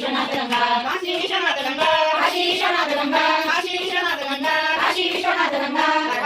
Ashishana Ganga, Ashishana Ganga, Ashishana Ganga, Ashishana Ganga,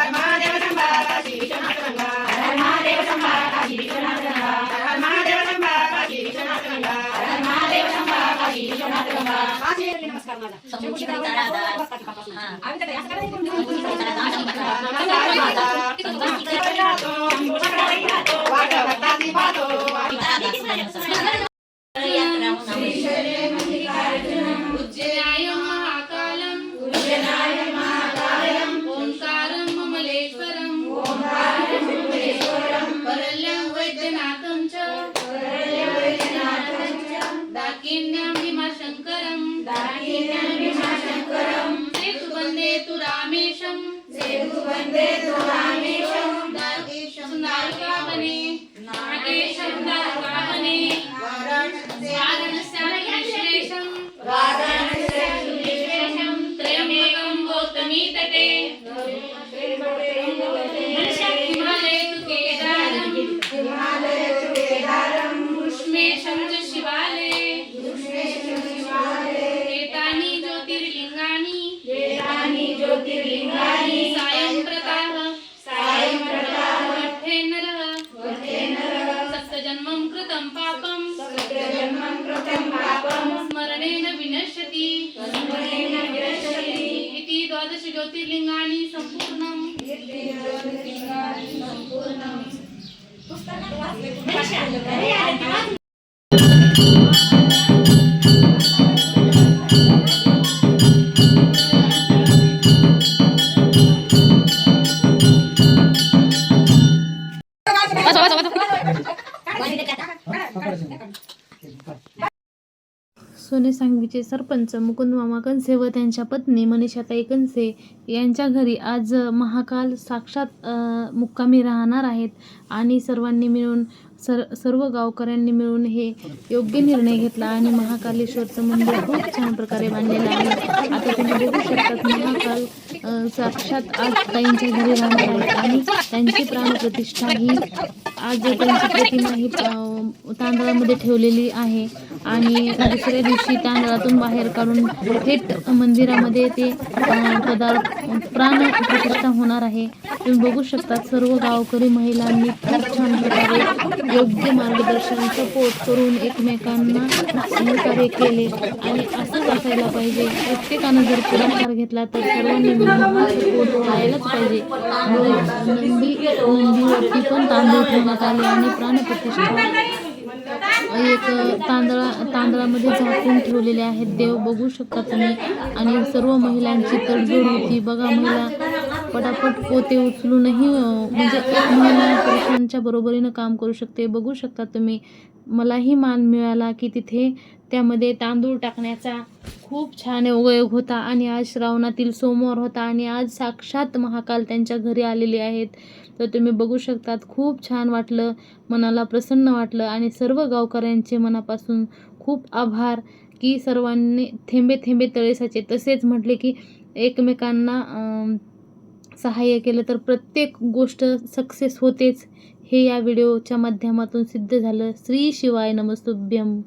उज्जयाय महाकालम उज्जयाय महाकालम ओंकारम ममलेश्वरम ओंकारम ममलेश्वरम परल्यं वैद्यनाथं च परल्यं वैद्यनाथं च दाकिन्यं शङ्करं दाहिनं विमाशङ्करं सेतुवन्दे तु रामेशं सेतुवन्दे तु 哎呀 सोने सांगवीचे सरपंच मुकुंदमामा कंसे व त्यांच्या पत्नी मनीषाताई कंसे यांच्या घरी आज महाकाल साक्षात मुक्कामी राहणार आहेत आणि सर्वांनी मिळून सर सर्व गावकऱ्यांनी मिळून हे योग्य निर्णय घेतला आणि महाकालेश्वरचं मंदिर खूप छान प्रकारे बांधलेलं आहे. आता तुम्ही बघू शकतात महाकाल साक्षात आज ताईंच्या घरी राहणार आहेत आणि त्यांची प्राणप्रतिष्ठा ही आज देवतांची प्रतिमा ही तांदळामध्ये ठेवलेली आहे आणि दुसऱ्या दिवशी तांदळातून बाहेर काढून थेट मंदिरामध्ये ते पदार्थ प्राण प्रतिष्ठा होणार आहे. तुम्ही बघू शकता सर्व गावकरी महिलांनी खूप छान प्रकारे योग्य मार्गदर्शन सपोर्ट करून एकमेकांना सहकार्य केले आणि असंच असायला पाहिजे. प्रत्येकानं जर पुढाकार घेतला तर सर्वांनी सपोर्ट करायलाच पाहिजे. नंदी नंदीवरती पण तांदूळ ठेवण्यात आले आणि प्राणप्रतिष्ठा एक तांदळा तांदळामध्ये झाकून ठेवलेले आहेत. देव बघू शकता तुम्ही. आणि सर्व महिलांची तडजोड होती. बघा महिला पटापट पोते उचलूनही म्हणजे एक महिला पुरुषांच्या बरोबरीनं काम करू शकते. बघू शकता तुम्ही. मलाही मान मिळाला की तिथे त्यामध्ये तांदूळ टाकण्याचा खूप छान उपयोग होता आणि आज श्रावणातील सोमवार होता आणि आज साक्षात महाकाल त्यांच्या घरी आलेले आहेत. तर तुम्ही बघू शकतात खूप छान वाटलं मनाला प्रसन्न वाटलं आणि सर्व गावकऱ्यांचे मनापासून खूप आभार की सर्वांनी थेंबे थेंबे तळेसाचे तसेच म्हटले की एकमेकांना सहाय्य केलं तर प्रत्येक गोष्ट सक्सेस होतेच. हे या व्हिडिओच्या माध्यमातून सिद्ध झालं. श्री शिवाय नमस्तुभ्यम.